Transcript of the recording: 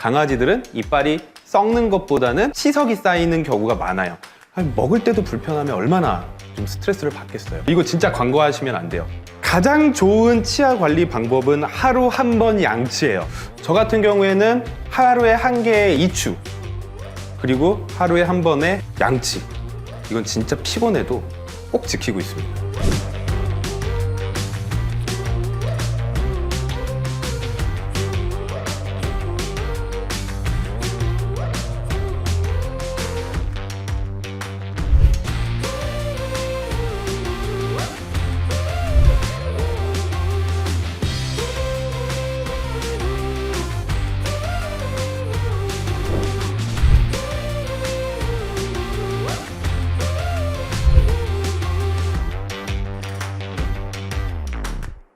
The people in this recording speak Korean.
강아지들은 이빨이 썩는 것보다는 치석이 쌓이는 경우가 많아요. 아니, 먹을 때도 불편하면 얼마나 좀 스트레스를 받겠어요. 이거 진짜 광고하시면 안 돼요. 가장 좋은 치아 관리 방법은 하루 한 번 양치예요. 저 같은 경우에는 하루에 한 개의 이추, 그리고 하루에 한 번의 양치. 이건 진짜 피곤해도 꼭 지키고 있습니다.